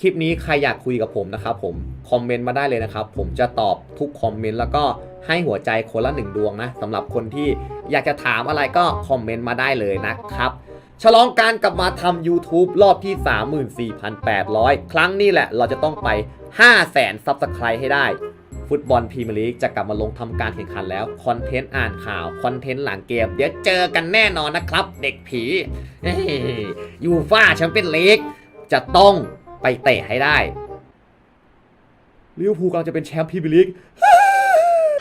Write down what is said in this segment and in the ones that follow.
คลิปนี้ใครอยากคุยกับผมนะครับผมคอมเมนต์มาได้เลยนะครับ ผมจะตอบทุกคอมเมนต์แล้วก็ให้หัวใจคนละหนึ่งดวงนะสำหรับคนที่อยากจะถามอะไรก็คอมเมนต์มาได้เลยนะครับ ฉลองการกลับมาทำ YouTube รอบที่ 34,800 ครั้งนี้แหละเราจะต้องไป 500,000ซับสไครต์ให้ได้ ฟุตบอลพรีเมียร์ลีกจะกลับมาลงทำการแข่งขันแล้ว คอนเทนต์อ่านข่าว คอนเทนต์หลังเกม เดี๋ยวเจอกันแน่นอนนะครับ เด็กผียยูฟ่าแชมเปี้ยนลีกจะต้อง ไปเตะให้ได้ลิเวอร์พูลกำลังจะเป็นแชมป์พรีเมียร์ลีก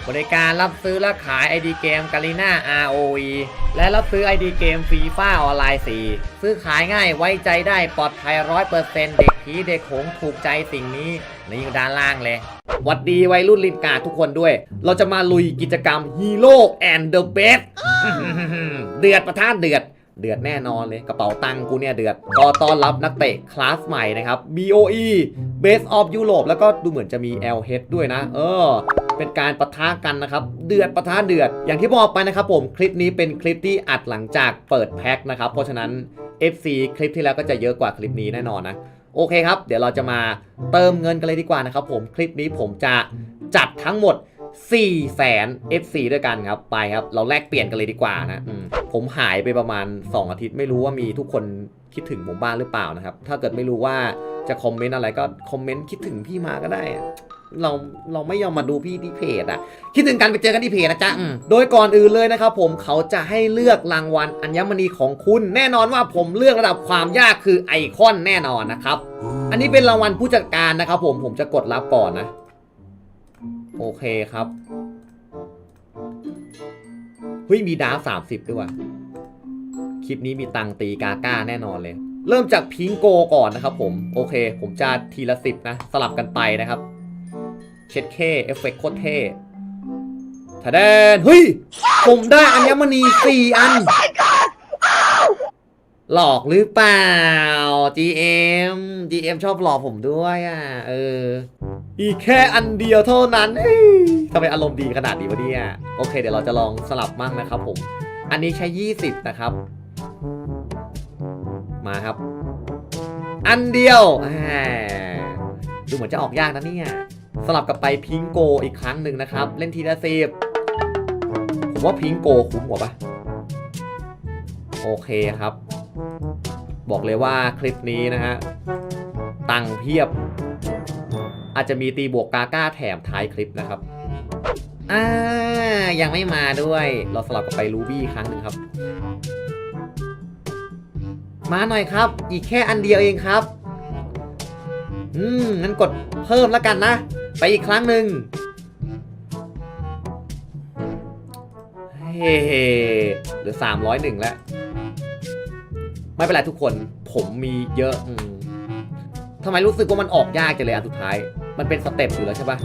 บริการรับซื้อและขาย ID เกมกาลิน่า ROE และรับซื้อ ID เกมฟีฟ่าออนไลน์ 4 ซื้อขายง่ายไว้ใจได้ปลอดภัย100%เปอร์เซ็นต์เด็กผีเด็กโขงถูกใจสิ่งนี้นี่อยู่ด้านล่างเลยหวัดดีวัยรุ่นลินกาทุกคนด้วย เราจะมาลุยกิจกรรม Hero and the Best เดือดประท่านเดือด เดือดแน่นอนเลยกระเป๋าตังค์กูเนี่ยเดือดก็ต้อนรับนักเตะคลาสใหม่นะครับ BOE Base of Europe แล้วก็ดูเหมือนจะมี LH ด้วยนะ เออ เป็นการปะทะกันนะครับ เดือดปะทะเดือด อย่างที่บอกไปนะครับผมคลิปนี้เป็นคลิปที่อัดหลังจากเปิดแพ็คนะครับ เพราะฉะนั้น FC คลิปที่แล้วก็จะเยอะกว่าคลิปนี้แน่นอนนะโอเคครับ เดี๋ยวเราจะมาเติมเงินกันเลยดีกว่านะครับผมคลิปนี้ผมจะจัดทั้งหมด 4แสน FC ด้วยกันครับ ไปครับ เราแลกเปลี่ยนกันเลยดีกว่านะผมหายไปประมาณ 2 อาทิตย์ไม่รู้ว่ามีทุกคนคิดถึงผมบ้างหรือเปล่านะครับ ถ้าเกิดไม่รู้ว่าจะคอมเมนต์อะไรก็คอมเมนต์คิดถึงพี่มาก็ได้เราเราไม่ยอมมาดูพี่ที่เพจอะคิดถึงกันไปเจอกันที่เพจนะจ๊ะโดยก่อนอื่นเลยนะครับผมเขาจะให้เลือกรางวัลอัญมณีของคุณ แน่นอนว่าผมเลือกระดับความยากคือไอคอนแน่นอนนะครับ อันนี้เป็นรางวัลผู้จัดการนะครับผมผมจะกดรับก่อนนะ โอเคครับเฮ้ยมีดาร์ฟสามสิบด้วยว่ะคลิปนี้มีตังตีกาก้าแน่นอนเลย เริ่มจากพิงโกก่อนนะครับผมโอเค ผมจะทีละสิบนะ สลับกันไปนะครับ เช็ดเคเอฟเฟกโคตรเท่ทะแดนเฮ้ย ผมได้อัญมณีสี่อัน หลอกหรือเปล่า GM GM ชอบหลอกผมด้วยอะ เออ อีกแค่อันเดียวเท่านั้นทำไมอารมณ์ดีขนาดนี้วะเนี่ยโอเค เดี๋ยวเราจะลองสลับมั่งนะครับผม อันนี้ใช้ 20 นะครับ มาครับ อันเดียวดูเหมือนจะออกยากนะเนี่ย สลับกับไปพิงโกอีกครั้งหนึ่งนะครับ เล่นทีละสิบผมว่าพิงโกคุ้มกว่าปะโอเคครับ บอกเลยว่าคลิปนี้นะฮะตังเพียบ อาจจะมีตีบวกกาก้าแถมท้ายคลิปนะครับอ่ายังไม่มาด้วย เราสลับกับไปรูบี้ครั้งหนึ่งครับ มาหน่อยครับ อีกแค่อันเดียวเองครับ อืมงั้นกดเพิ่มแล้วกันนะ ไปอีกครั้งหนึ่งเฮ้เหลือสามร้อยหนึ่งแล้ว ไม่เป็นไรทุกคนผมมีเยอะอทำไมรู้สึกว่ามันออกยากจังเลยอันสุดท้าย มันเป็นสเต็ปอยู่แล้วใช่ปะ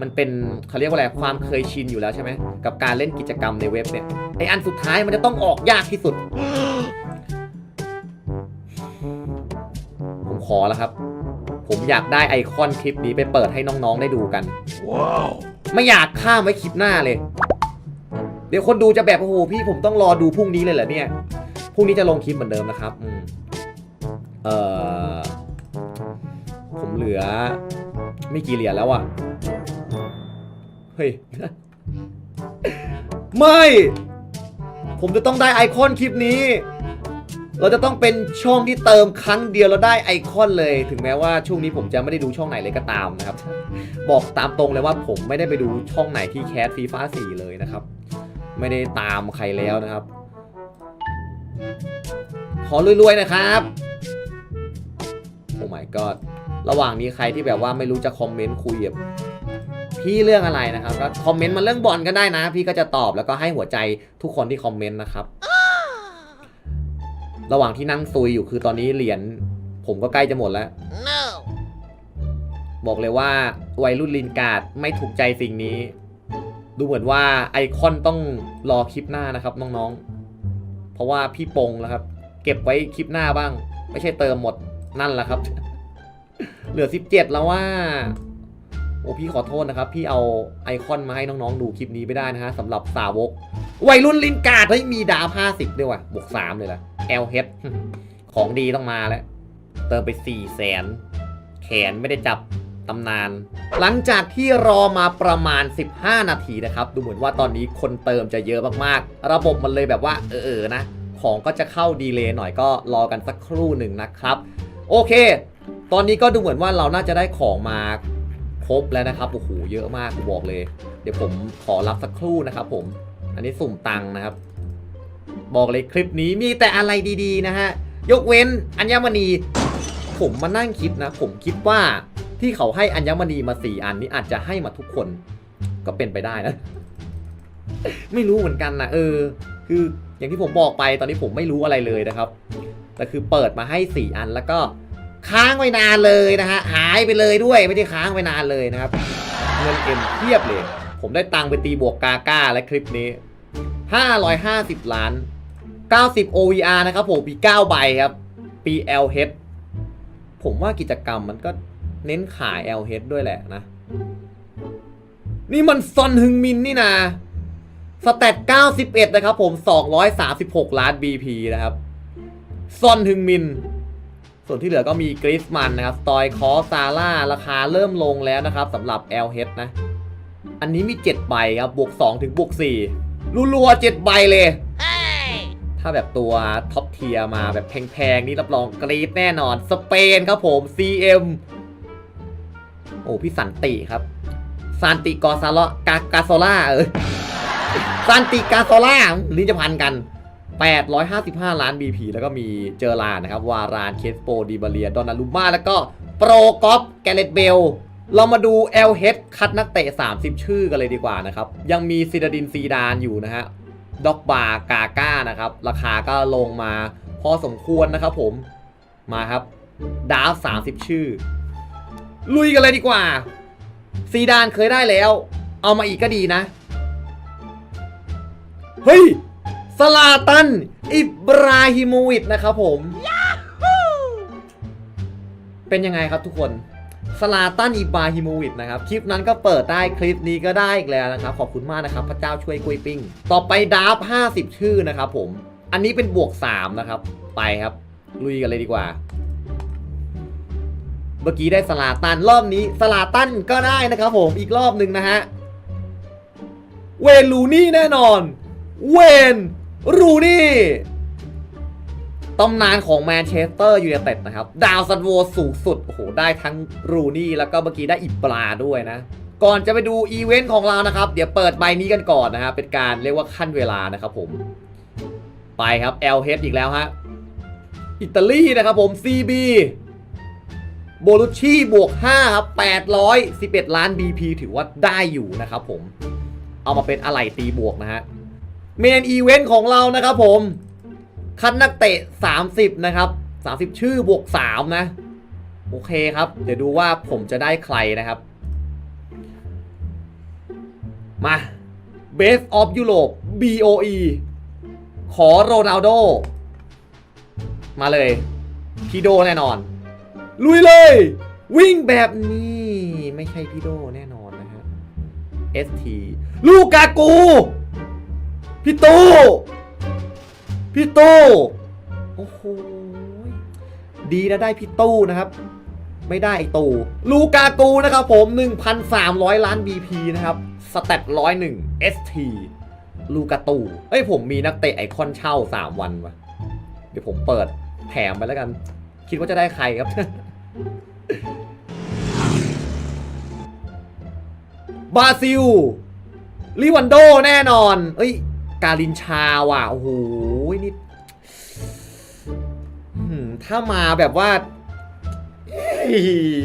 มันเป็นเขาเรียกว่าอะไรความเคยชินอยู่แล้วใช่ไหมกับการเล่นกิจกรรมในเว็บเนี่ยไออันสุดท้ายมันจะต้องออกยากที่สุด ผมขอแล้วครับ ผมอยากได้ไอคอนคลิปนี้ไปเปิดให้น้องๆได้ดูกันว้าวไม่อยากข้ามไว้คลิปหน้าเลย เดี๋ยวคนดูจะแบบโอ้โหพี่ผมต้องรอดูพรุ่งนี้เลยเหรอเนี่ยพรุ่งนี้จะลงคลิปเหมือนเดิมนะครับอืมเอ่อผมเหลือ ไม่กี่เหรียญแล้วอะเฮ้ย ไม่ ผมจะต้องได้ไอคอนคลิปนี้ เราจะต้องเป็นช่องที่เติมครั้งเดียวแล้วได้ไอคอนเลย ถึงแม้ว่าช่วงนี้ผมจะไม่ได้ดูช่องไหนเลยก็ตามนะครับ บอกตามตรงเลยว่าผมไม่ได้ไปดูช่องไหนที่แคสฟีฟ่า4เลยนะครับ ไม่ได้ตามใครแล้วนะครับ ขอรวยๆนะครับ โอ้ my god ระหว่างนี้ใครที่แบบว่าไม่รู้จะคอมเมนต์คุยแบบพี่เรื่องอะไรนะครับก็คอมเมนต์มาเรื่องบอลก็ได้นะ พี่ก็จะตอบแล้วก็ให้หัวใจทุกคนที่คอมเมนต์นะครับ ระหว่างที่นั่งซุยอยู่คือตอนนี้เหรียญผมก็ใกล้จะหมดแล้ว no บอกเลยว่าวัยรุ่นลินการ์ดไม่ถูกใจสิ่งนี้ ดูเหมือนว่าไอคอนต้องรอคลิปหน้านะครับน้องๆ เพราะว่าพี่ปงแล้วครับ เก็บไว้คลิปหน้าบ้าง ไม่ใช่เติมหมดนั่นแหละครับเห ลือ 17 แล้วว่า โอ้พี่ขอโทษนะครับ พี่เอาไอคอนมาให้น้องๆ ดูคลิปนี้ไม่ได้นะฮะสำหรับสาวก วัยรุ่นลินกาดเฮ้ยมีดาว50 ด้วยว่ะบวก 3 เลยล่ะ LH ของดีต้องมาแล้ว เติมไป 4 แสน แขนไม่ได้จับตำนาน หลังจากที่รอมาประมาณ 15 นาทีนะครับ ดูเหมือนว่าตอนนี้คนเติมจะเยอะมากๆ ระบบมันเลยแบบว่า เออๆนะ ของก็จะเข้าดีเลย์หน่อยก็รอกันสักครู่หนึ่งนะครับ โอเค ตอนนี้ก็ดูเหมือนว่าเราน่าจะได้ของมาครบแล้วนะครับโอ้โหเยอะมากบอกเลย เดี๋ยวผมขอรับสักครู่นะครับ ผม อันนี้สุ่มตังค์นะครับ บอกเลยคลิปนี้มีแต่อะไรดีๆนะฮะยกเว้นอัญมณี ผมมานั่งคิดนะ ผมคิดว่าที่เขาให้อัญมณีมาสี่อันนี้อาจจะให้มาทุกคนก็เป็นไปได้นะ ไม่รู้เหมือนกันนะเออ คืออย่างที่ผมบอกไปตอนนี้ผมไม่รู้อะไรเลยนะครับแต่คือเปิดมาให้สี่อันแล้วก็ ค้างไว้นานเลยนะฮะหายไปเลยด้วยไม่ได้ค้างไว้นานเลยนะครับเงินเอ็มเทียบเลย ผมได้ตังไปตีบวกกาก้าและคลิปนี้ 550 ล้าน 90 OVR นะครับผมปี9ใบครับปี LH ผมว่ากิจกรรมมันก็เน้นขาย LH ด้วยแหละนะ นี่มันซอนฮึงมินนี่นะสเตต91 นะครับผม 236 ล้าน BP นะครับซอนฮึงมิน ส่วนที่เหลือก็มีกริสมันนะครับสตอยคอซาร่าราคาเริ่มลงแล้วนะครับสำหรับ LH นะ อันนี้มี 7 ใบครับบวก 2 ถึงบวก4รัวๆ7ใบเลย ถ้าแบบตัวท็อปเทียมาแบบแพงๆ นี่รับรองกรีดแน่นอน สเปนครับผม CM โอ้พี่สันติครับซานติกอซาลกากาโซล่าเออซานติกาโซล่าลิ้นจะพันกัน 855 ล้าน BP แล้วก็มีเจอรานนะครับ วารานเคสโปดีบาเลีย ดอนาลูมาแล้วก็โปรกอฟแกเลตเบล เรามาดู LH คัดนักเตะ 30 ชื่อกันเลยดีกว่านะครับ ยังมีซิดาดินซีดานอยู่นะฮะด็อกบาร์กาก้านะครับ ราคาก็ลงมาพอสมควรนะครับผมมาครับดาฟ30 ชื่อ ลุยกันเลยดีกว่า ซีดานเคยได้แล้ว เอามาอีกก็ดีนะ เฮ้ย สลาตัน อิบราฮิโมวิชนะครับผม เป็นยังไงครับทุกคนสลาตันอิบราฮิโมวิชนะครับ คลิปนั้นก็เปิดได้คลิปนี้ก็ได้อีกแล้วนะครับ ขอบคุณมากนะครับ พระเจ้าช่วยกล้วยปิ้ง ต่อไปดาฟ50 ชื่อนะครับผม อันนี้เป็นบวก 3 นะครับ ไปครับ ลุยกันเลยดีกว่า เมื่อกี้ได้สลาตันรอบนี้สลาตันก็ได้นะครับผมอีกรอบหนึ่งนะฮะเวนลูนี่แน่นอน เวน รูนี่ตำนานของแมนเชสเตอร์ยูไนเต็ดนะครับ ดาวซันโวสูงสุด โอ้โห ได้ทั้งรูนี่แล้วก็เมื่อกี้ได้อิบราด้วยนะ ก่อนจะไปดูอีเวนต์ของเรานะครับ เดี๋ยวเปิดใบนี้กันก่อนนะฮะเป็นการเรียกว่าขั้นเวลานะครับผม ไปครับ LH อีกแล้วฮะ อิตาลีนะครับผม CB โบลุชชี่บวก 5 ครับ 811 ล้าน BP ถือว่าได้อยู่นะครับผม เอามาเป็นอะไรตีบวกนะฮะ เมนอีเวนต์ของเรานะครับผมคัดนักเตะ 30 นะครับ 30 ชื่อบวก 3 นะ โอเคครับ เดี๋ยวดูว่าผมจะได้ใครนะครับ มา Best of Europe BOE ขอโรนัลโด มาเลยพี่โดแน่นอน ลุยเลย วิ่งแบบนี้ ไม่ใช่พี่โดแน่นอนนะฮะ ST ลูกากู พี่ตู้พี่ตู้โอ้โหดีนะได้พี่ตู้นะครับ ไม่ได้ไอตู้ลูกากูนะครับผม 1,300 ล้าน BP นะครับสเตต101 ST ลูกาตูเอ้ยผมมีนักเตะไอคอนเช่า 3 วันวะเดี๋ยวผมเปิดแถมไปแล้วกัน คิดว่าจะได้ใครครับ บราซิลลิวันโดแน่นอน เอ้ย การินชาว่ะ โอ้โห นี่ถ้ามาแบบว่า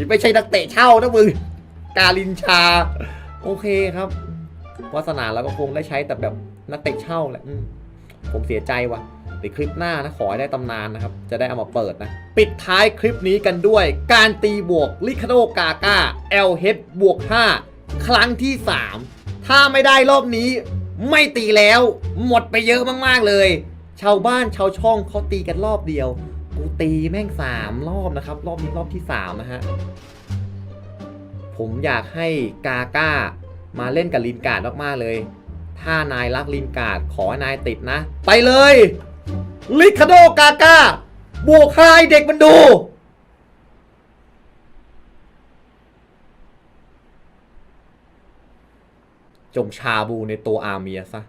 ไม่ใช่นักเตะเช่านะมึง การินชา โอเคครับวาสนาเราก็คงได้ใช้แต่แบบนักเตะเช่าแหละผมเสียใจว่ะเดี๋ยวคลิปหน้านะขอให้ได้ตำนานนะครับ จะได้เอามาเปิดนะ ปิดท้ายคลิปนี้กันด้วย การตีบวกลิคาโดกาก้า LH บวก 5 ครั้งที่ 3 ถ้าไม่ได้รอบนี้ ไม่ตีแล้ว หมดไปเยอะมากๆเลย ชาวบ้านชาวช่องเขาตีกันรอบเดียว กูตีแม่ง3รอบนะครับ รอบนี้รอบที่3นะฮะ ผมอยากให้กาก้ามาเล่นกับลินการ์ดมากๆเลย ถ้านายรักลินการ์ดขอให้นายติดนะ ไปเลย ลิคาโดกาก้าบวกให้เด็กมันดู จงชาบูในตัวอาเมียซะ